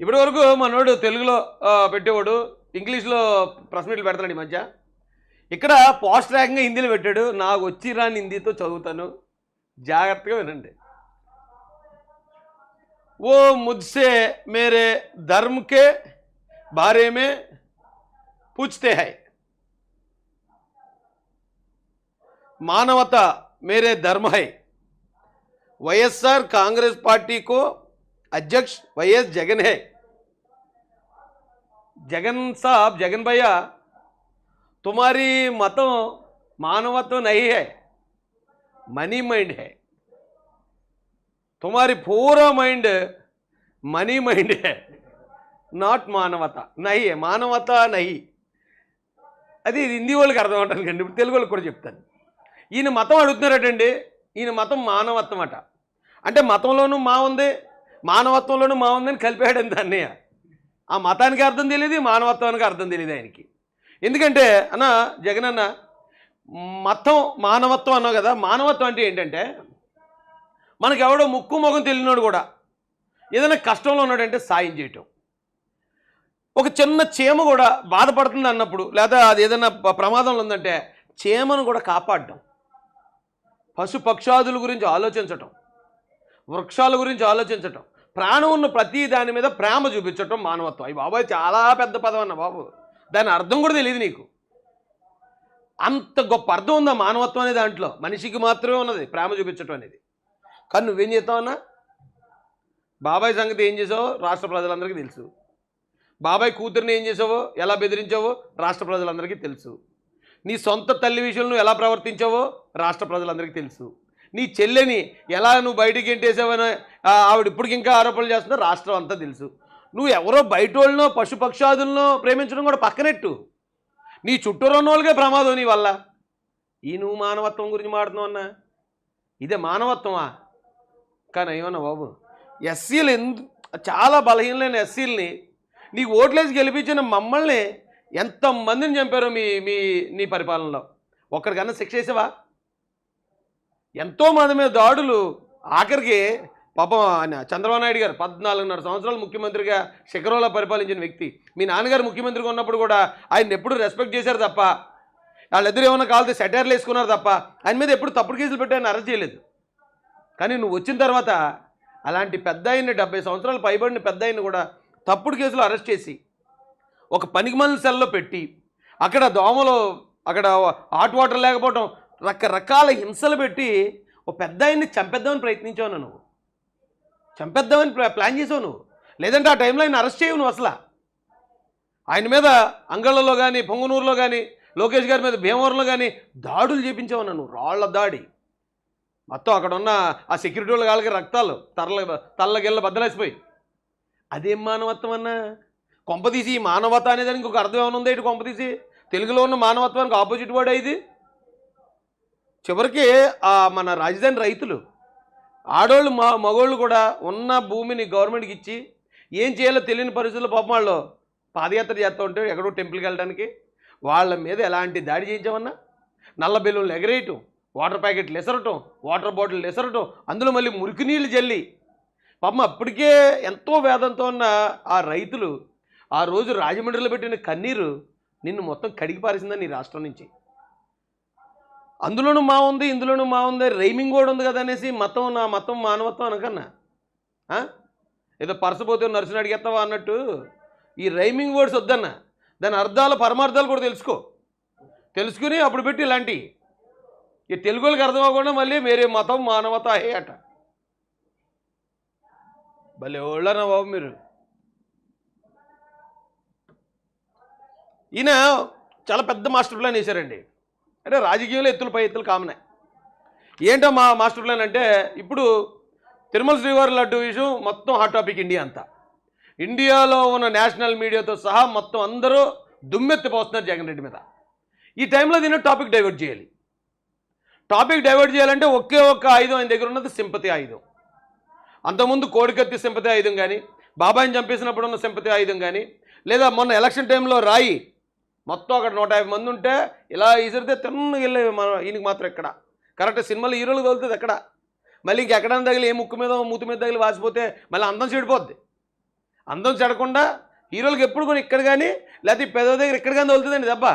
ఇప్పటి వరకు మనోడు తెలుగులో ఆ, పెట్టేవాడు ఇంగ్లీష్లో ప్రెస్ మీట్లు పెడతాడు ఈ మధ్య ఇక్కడ పోస్ట్ ర్యాంక్గా హిందీలో పెట్టాడు నాకు వచ్చి రాని హిందీతో చదువుతాను జాగ్రత్తగా వినండి वो मुझसे मेरे धर्म के बारे में पूछते हैं मानवता मेरे धर्म है वाईएसआर कांग्रेस पार्टी को अध्यक्ष वाईएस जगन है जगन साहब जगन भैया तुम्हारी मतों मानवत्व नहीं है मनी माइंड है तुम्हारी पूरा माइंड मनी माइंड है నాట్ మానవత నహి మానవత నహి అది హిందీ వాళ్ళకి అర్థం అవటానికి అండి ఇప్పుడు తెలుగు వాళ్ళకి కూడా చెప్తాను ఈయన మతం అడుగుతున్నారటండి ఈయన మతం మానవత్వం అట అంటే మతంలోనూ మా ఉంది మానవత్వంలోనూ మా ఉందని కలిపాడండి అన్నయ్య ఆ మతానికి అర్థం తెలియదు మానవత్వానికి అర్థం తెలియదు ఆయనకి. ఎందుకంటే అన్న జగన్ అన్న మతం మానవత్వం అన్నావు కదా మానవత్వం అంటే ఏంటంటే మనకు ఎవడో ముక్కు ముఖం తెలియనోడు కూడా ఏదైనా కష్టంలో ఉన్నాడంటే సాయం చేయటం. ఒక చిన్న చీమ కూడా బాధపడుతుంది అన్నప్పుడు లేదా అది ఏదైనా ప్రమాదంలో ఉందంటే చీమను కూడా కాపాడడం పశుపక్షాదుల గురించి ఆలోచించటం. వృక్షాల గురించి ఆలోచించటం. ప్రాణం ఉన్న ప్రతి దాని మీద ప్రేమ చూపించటం మానవత్వం. అవి బాబాయ్ చాలా పెద్ద పదం అన్న బాబు. దాని అర్థం కూడా తెలియదు నీకు. అంత గొప్ప అర్థం ఉందా మానవత్వం అనే దాంట్లో? మనిషికి మాత్రమే ఉన్నది ప్రేమ చూపించటం అనేది. కానీ నువ్వేం చేస్తావన్నా బాబాయ్ సంగతి ఏం చేసావో రాష్ట్ర ప్రజలందరికీ తెలుసు. బాబాయ్ కూతుర్ని ఏం చేసావో ఎలా బెదిరించావో రాష్ట్ర ప్రజలందరికీ తెలుసు. నీ సొంత తల్లి విషయంలో ఎలా ప్రవర్తించావో రాష్ట్ర ప్రజలందరికీ తెలుసు. నీ చెల్లెని ఎలా నువ్వు బయటికి ఎంటేసావని ఆవిడ ఇప్పటికి ఇంకా ఆరోపణలు చేస్తుందో రాష్ట్రం అంతా తెలుసు. నువ్వు ఎవరో బయట వాళ్ళనో పశుపక్షాదులను ప్రేమించడం కూడా పక్కనెట్టు. నీ చుట్టూరు ఉన్న వాళ్ళకే ప్రమాదం నీ వల్ల. ఈ నువ్వు మానవత్వం గురించి మాడుతున్నావు అన్నా. ఇదే మానవత్వమా? కానీ ఏమన్నా బాబు ఎస్సీలు ఎందు చాలా బలహీనమైన ఎస్సీలని నీకు ఓట్లేసి గెలిపించిన మమ్మల్ని ఎంతమందిని చంపారో మీ మీ నీ పరిపాలనలో? ఒక్కడికన్నా శిక్ష వేసావా? ఎంతో మీద దాడులు. ఆఖరికి పాపం ఆయన చంద్రబాబు నాయుడు గారు పద్నాలుగున్నర సంవత్సరాలు ముఖ్యమంత్రిగా శిఖరంలో పరిపాలించిన వ్యక్తి. మీ నాన్నగారు ముఖ్యమంత్రిగా ఉన్నప్పుడు కూడా ఆయన ఎప్పుడు రెస్పెక్ట్ చేశారు తప్ప వాళ్ళిద్దరు ఏమైనా కాలితే సెటైర్లు వేసుకున్నారు తప్ప ఆయన మీద ఎప్పుడు తప్పుడు కేసులు పెట్టి ఆయన అరెస్ట్ చేయలేదు. కానీ నువ్వు వచ్చిన తర్వాత అలాంటి పెద్ద అయిన డెబ్బై సంవత్సరాలు పైబడిన పెద్ద అయిన కూడా తప్పుడు కేసులో అరెస్ట్ చేసి ఒక పనికిమాలిన సెల్లో పెట్టి అక్కడ దోమలు అక్కడ హాట్ వాటర్ లేకపోవడం రకరకాల హింసలు పెట్టి ఓ పెద్ద ఆయన్ని చంపేద్దామని ప్రయత్నించావు నువ్వు. చంపేద్దామని ప్లా- ప్లాన్ చేసావు నువ్వు. లేదంటే ఆ టైంలో ఆయన అరెస్ట్ చేయవు నువ్వు అసలు. ఆయన మీద అంగళ్ళలో కానీ పొంగనూరులో కానీ లోకేష్ గారి మీద భీమవరంలో కానీ దాడులు చేపించావు నన్ను రాళ్ళ దాడి. మొత్తం అక్కడ ఉన్న ఆ సెక్యూరిటీ వాళ్ళ వాళ్ళకి రక్తాలు తరల తల్లగిల్ల బద్దలేసిపోయి. అదేం మానవత్వం అన్నా. కొంపతీసి ఈ మానవత అనేదానికి ఒక అర్థం ఏమైనా ఉందా ఇటు కొంపతీసి తెలుగులో ఉన్న మానవత్వానికి ఆపోజిట్ వర్డ్ ఇది? చివరికి ఆ మన రాజధాని రైతులు ఆడోళ్ళు మా మగోళ్ళు కూడా ఉన్న భూమిని గవర్నమెంట్కి ఇచ్చి ఏం చేయాలో తెలియని పరిస్థితుల్లో పాపం వాళ్ళు పాదయాత్ర చేస్తూ ఉంటే ఎక్కడో టెంపుల్కి వెళ్ళడానికి వాళ్ళ మీద ఎలాంటి దాడి చేయించామన్నా? నల్ల బెలూన్లు ఎగరేయటం వాటర్ ప్యాకెట్లు ఎసరటం వాటర్ బాటిల్ ఎసరటం అందులో మళ్ళీ మురికి నీళ్ళు జల్లి. పాపం అప్పటికే ఎంతో వేదంతో ఉన్న ఆ రైతులు ఆ రోజు రాజమండ్రిలో పెట్టిన కన్నీరు నిన్ను మొత్తం కడిగి పారేసిందని నీ రాష్ట్రం నుంచి. అందులోనూ మా ఉంది ఇందులోనూ మా ఉంది రైమింగ్ కూడా ఉంది కదా అనేసి మతం నా మతం మానవత్వం అనకన్నా. ఏదో పరసపోతే నర్సుని అడిగేస్తావా అన్నట్టు. ఈ రైమింగ్ వర్డ్స్ వద్దన్న. దాని అర్థాలు పరమార్థాలు కూడా తెలుసుకో. తెలుసుకుని అప్పుడు పెట్టి ఇలాంటివి ఈ తెలుగు వాళ్ళకి అర్థం అవ్వకుండా మళ్ళీ మీరే మతం మానవత హే అట. భలే ఓళ్ళనా బాబు మీరు. ఈయన చాలా పెద్ద మాస్టర్ ప్లాన్ వేశారండి. అంటే రాజకీయంలో ఎత్తులు పై ఎత్తులు కామనే. ఏంటో మా మాస్టర్ ప్లాన్ అంటే ఇప్పుడు తిరుమల శ్రీవారి లడ్డు విషయం మొత్తం హాట్ టాపిక్ ఇండియా అంతా. ఇండియాలో ఉన్న నేషనల్ మీడియాతో సహా మొత్తం అందరూ దుమ్మెత్తిపోతున్నారు జగన్ రెడ్డి మీద. ఈ టైంలో దీన్ని టాపిక్ డైవర్ట్ చేయాలి. టాపిక్ డైవర్ట్ చేయాలంటే ఒకే ఒక్క ఆయుధం ఆయన దగ్గర ఉన్నది సింపతి ఆయుధం. అంతకుముందు కోడికత్తి సింపతి ఆయుధం కానీ బాబాయిని చంపేసినప్పుడు ఉన్న సింపతి ఆయుధం కానీ లేదా మొన్న ఎలక్షన్ టైంలో రాయి మొత్తం అక్కడ నూట యాభై మంది ఉంటే ఇలా ఈసరితే తిన్న వెళ్ళే మన ఈయనకి మాత్రం ఎక్కడ? కరెక్ట్ సినిమాలు హీరోలు తగులుతుంది ఎక్కడ? మళ్ళీ ఇంకెక్కడైనా తగిలి ఏ ముక్కు మీద మూతి మీద తగిలి వాసిపోతే మళ్ళీ అందం చెడిపోద్ది. అందం చెడకుండా హీరోలకు ఎప్పుడు కూడా ఇక్కడ కానీ లేకపోతే ఈ దగ్గర ఇక్కడ కానీ తగులుతుందండి దెబ్బ.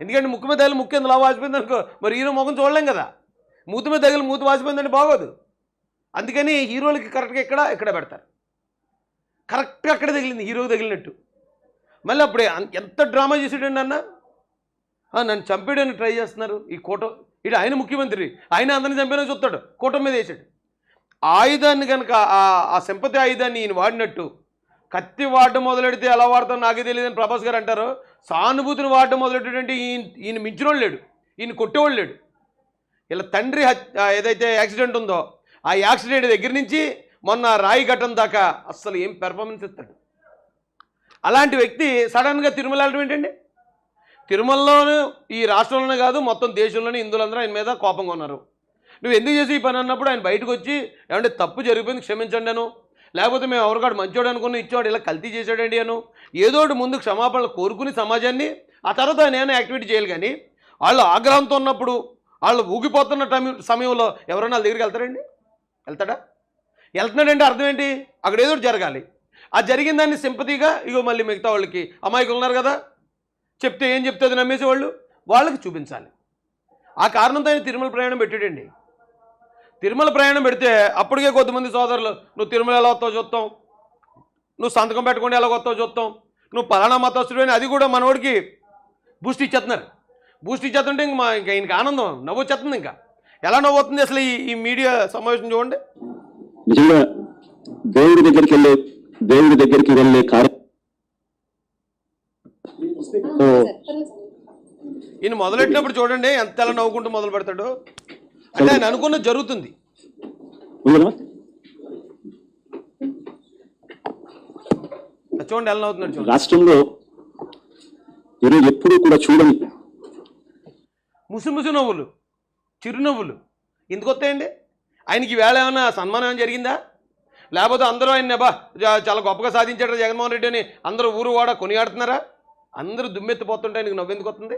ఎందుకంటే ముక్కు మీద తగిలి ముక్కు ఎందులో వాసిపోయింది అనుకో మరి హీరో ముఖం చూడలేం కదా. మూతి మీద తగిలి మూతి వాసిపోయిందంటే బాగోదు. అందుకని హీరోలకి కరెక్ట్గా ఇక్కడ ఇక్కడ పెడతారు. కరెక్ట్గా అక్కడ తగిలింది హీరోకి తగిలినట్టు. మళ్ళీ అప్పుడే ఎంత డ్రామా చేసాడండి అన్న? నన్ను చంపేయడానికి ట్రై చేస్తున్నారు ఈ కోట. ఇటు ఆయన ముఖ్యమంత్రి. ఆయన అందరిని చంపేనా చూస్తాడు. కోట మీద వేసాడు. ఆయుధాన్ని కనుక ఆ- సింపతి ఆయుధాన్ని ఈయన వాడినట్టు కత్తి వాడడం మొదలెడితే ఎలా వాడతాం నాకే తెలియదని ప్రభాస్ గారు అంటారు. సానుభూతిని వాడడం మొదలెట్టేటంటే ఈయన ఈయన మించినోళ్ళు లేడు. ఈయన కొట్టేవాళ్ళు లేడు. ఇలా తండ్రి ఏదైతే యాక్సిడెంట్ ఉందో ఆ యాక్సిడెంట్ దగ్గర నుంచి మొన్న రాయి ఘట్టం దాకా అస్సలు ఏం పెర్ఫార్మెన్స్ ఇస్తాడు. అలాంటి వ్యక్తి సడన్గా తిరుమల వెళ్ళడం ఏంటండి? తిరుమలలోను ఈ రాష్ట్రంలోనే కాదు మొత్తం దేశంలోనే హిందువులందరూ ఆయన మీద కోపంగా ఉన్నారు. నువ్వు ఎందుకు చేసి ఈ పని అన్నప్పుడు ఆయన బయటకు వచ్చి ఏమంటే తప్పు జరిగిపోయింది క్షమించండి అను. లేకపోతే మేము ఎవరికాడు మంచోడు అనుకుని ఇచ్చేవాడు ఇలా కల్తీ చేశాడండి అను. ఏదో ఒకటి ముందు క్షమాపణలు కోరుకుని సమాజాన్ని ఆ తర్వాత ఆయన యాక్టివిటీ చేయాలి కానీ వాళ్ళు ఆగ్రహంతో ఉన్నప్పుడు వాళ్ళు ఊగిపోతున్న టైం- సమయంలో ఎవరైనా వాళ్ళ దగ్గరికి వెళ్తారండి? వెళ్తాడా? వెళ్తున్నాడంటే అర్థం ఏంటి? అక్కడ ఏదో జరగాలి. ఆ జరిగిన దాన్ని సింపతిగా. ఇగో మళ్ళీ మిగతా వాళ్ళకి అమాయకులు ఉన్నారు కదా. చెప్తే ఏం చెప్తుంది నమ్మేసి వాళ్ళు వాళ్ళకి చూపించాలి. ఆ కారణంతో ఆయన తిరుమల ప్రయాణం పెట్టాడండి. తిరుమల ప్రయాణం పెడితే అప్పటికే కొద్దిమంది సోదరులు నువ్వు తిరుమల ఎలా వస్తావు చూస్తాం. నువ్వు సంతకం పెట్టకుండా ఎలా వస్తావు చూస్తాం. నువ్వు పలానా మతస్థుడు అని అది కూడా మనవాడికి బూస్ట్ ఇచ్చేస్తున్నారు. బూస్ట్ ఇచ్చేస్తుంటే ఇంక మా ఇంకా ఆయనకి ఆనందం నవ్వు వచ్చేస్తుంది ఇంకా. ఎలా నవ్వుతుంది అసలు ఈ ఈ మీడియా సమావేశం చూడండి. నిజంగా దేవుడి దగ్గరికి వెళ్ళే దేవుడి దగ్గరికి వెళ్ళే కార్య ఈయన మొదలెట్టినప్పుడు చూడండి ఎంత ఎలా నవ్వుకుంటూ మొదలు పెడతాడు. అంటే ఆయన అనుకున్నది జరుగుతుంది. చూడండి ఎలా నవ్వుతున్నాడు చూడండి. రాష్ట్రంలో ఈరోజు ఎప్పుడూ కూడా చూడని ముసు ముసు నవ్వులు చిరునవ్వులు. ఎందుకు వస్తాయండి? ఆయనకి వేళ ఏమైనా సన్మానం ఏమైనా జరిగిందా? లేకపోతే అందరూ ఆయన బా చాలా గొప్పగా సాధించాడు జగన్మోహన్ రెడ్డి అని అందరూ ఊరు వాడ కొనియాడుతున్నారా? అందరూ దుమ్మెత్తిపోతుంటే ఆయనకి నవ్వు ఎందుకు వస్తుంది?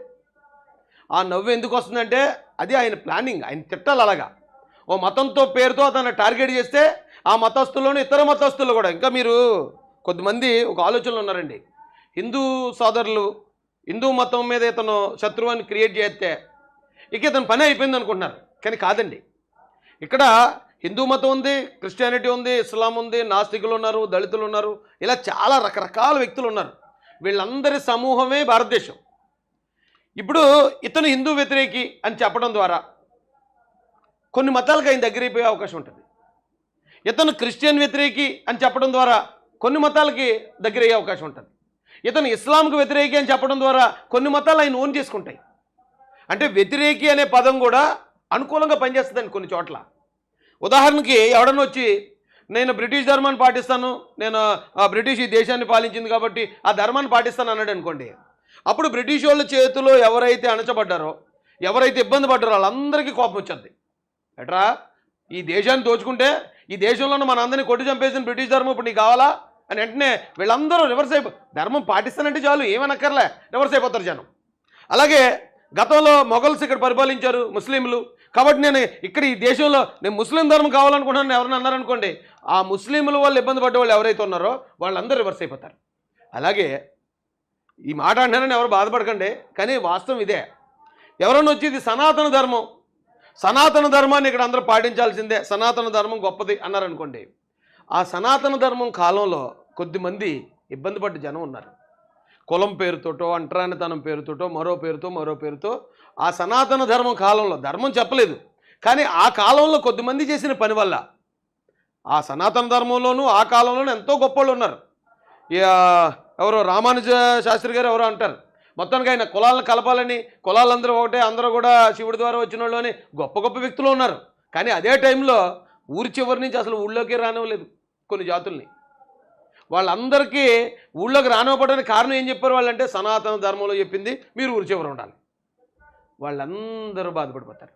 ఆ నవ్వు ఎందుకు వస్తుందంటే అది ఆయన ప్లానింగ్ ఆయన తిట్టాలి అలాగా. ఓ మతంతో పేరుతో అతను టార్గెట్ చేస్తే ఆ మతస్థుల్లోని ఇతర మతస్థులు కూడా ఇంకా మీరు కొద్దిమంది ఒక ఆలోచనలు ఉన్నారండి. హిందూ సోదరులు హిందూ మతం మీద ఇతను శత్రువాన్ని క్రియేట్ చేస్తే ఇక ఇతను పని అయిపోయింది అనుకుంటున్నారు. కానీ కాదండి. ఇక్కడ హిందూ మతం ఉంది క్రిస్టియానిటీ ఉంది ఇస్లాం ఉంది నాస్తికులు ఉన్నారు దళితులు ఉన్నారు ఇలా చాలా రకరకాల వ్యక్తులు ఉన్నారు వీళ్ళందరి సమూహమే భారతదేశం. ఇప్పుడు ఇతను హిందూ వ్యతిరేకి అని చెప్పడం ద్వారా కొన్ని మతాలకు ఆయన దగ్గర అయిపోయే అవకాశం ఉంటుంది. ఇతను క్రిస్టియన్ వ్యతిరేకి అని చెప్పడం ద్వారా కొన్ని మతాలకి దగ్గర అయ్యే అవకాశం ఉంటుంది. ఇతను ఇస్లాంకు వ్యతిరేకి అని చెప్పడం ద్వారా కొన్ని మతాలు ఆయన ఓన్ చేసుకుంటాయి. అంటే వ్యతిరేకి అనే పదం కూడా అనుకూలంగా పనిచేస్తుందండి కొన్ని చోట్ల. ఉదాహరణకి ఎవడన్నా వచ్చి నేను బ్రిటిష్ ధర్మాన్ని పాటిస్తాను నేను ఆ బ్రిటిష్ ఈ దేశాన్ని పాలించింది కాబట్టి ఆ ధర్మాన్ని పాటిస్తాను అన్నాడు అనుకోండి. అప్పుడు బ్రిటిష్ వాళ్ళ చేతిలో ఎవరైతే అణచబడ్డారో ఎవరైతే ఇబ్బంది పడ్డారో వాళ్ళందరికీ కోపం వచ్చింది. ఎట్రా ఈ దేశాన్ని దోచుకుంటే ఈ దేశంలోనే మన అందరినీ కొట్టి చంపేసిన బ్రిటిష్ ధర్మం ఇప్పుడు నీకు కావాలా? అని వెంటనే వీళ్ళందరూ రివర్స్ అయిపో ధర్మం పాటిస్తానంటే చాలు ఏమనక్కర్లే రివర్స్ అయిపోతారు జనం. అలాగే గతంలో మొఘల్స్ ఇక్కడ పరిపాలించారు ముస్లింలు. కాబట్టి నేను ఇక్కడ ఈ దేశంలో నేను ముస్లిం ధర్మం కావాలనుకుంటున్నాను ఎవరైనా అన్నారనుకోండి ఆ ముస్లింల వాళ్ళు ఇబ్బంది పడ్డ వాళ్ళు ఎవరైతే ఉన్నారో వాళ్ళందరూ రివర్స్ అయిపోతారు. అలాగే ఈ మాట అంటారని ఎవరు బాధపడకండి కానీ వాస్తవం ఇదే. ఎవరన్నా వచ్చి ఇది సనాతన ధర్మం సనాతన ధర్మాన్ని ఇక్కడ అందరూ పాటించాల్సిందే సనాతన ధర్మం గొప్పది అన్నారనుకోండి ఆ సనాతన ధర్మం కాలంలో కొద్దిమంది ఇబ్బంది పడ్డ జనం ఉన్నారు. కులం పేరుతోటో అంటరానితనం పేరుతోటో మరో పేరుతో మరో పేరుతో ఆ సనాతన ధర్మం కాలంలో ధర్మం చెప్పలేదు. కానీ ఆ కాలంలో కొద్దిమంది చేసిన పని వల్ల ఆ సనాతన ధర్మంలోనూ ఆ కాలంలోనూ ఎంతో గొప్ప ఉన్నారు. ఎవరో రామానుజ శాస్త్రి గారు ఎవరో అంటారు. మొత్తానికి ఆయన కులాలను కలపాలని కులాలందరూ ఒకటే అందరూ కూడా శివుడి ద్వారా వచ్చిన వాళ్ళు గొప్ప గొప్ప వ్యక్తులు ఉన్నారు. కానీ అదే టైంలో ఊరి చివరి నుంచి అసలు ఊళ్ళోకి రానివ్వలేదు కొన్ని జాతుల్ని. వాళ్ళందరికీ ఊళ్ళోకి రానివ్వడానికి కారణం ఏం చెప్పారు వాళ్ళంటే సనాతన ధర్మంలో చెప్పింది మీరు ఊరి చివర ఉండాలి. వాళ్ళందరూ బాధపడిపోతారు.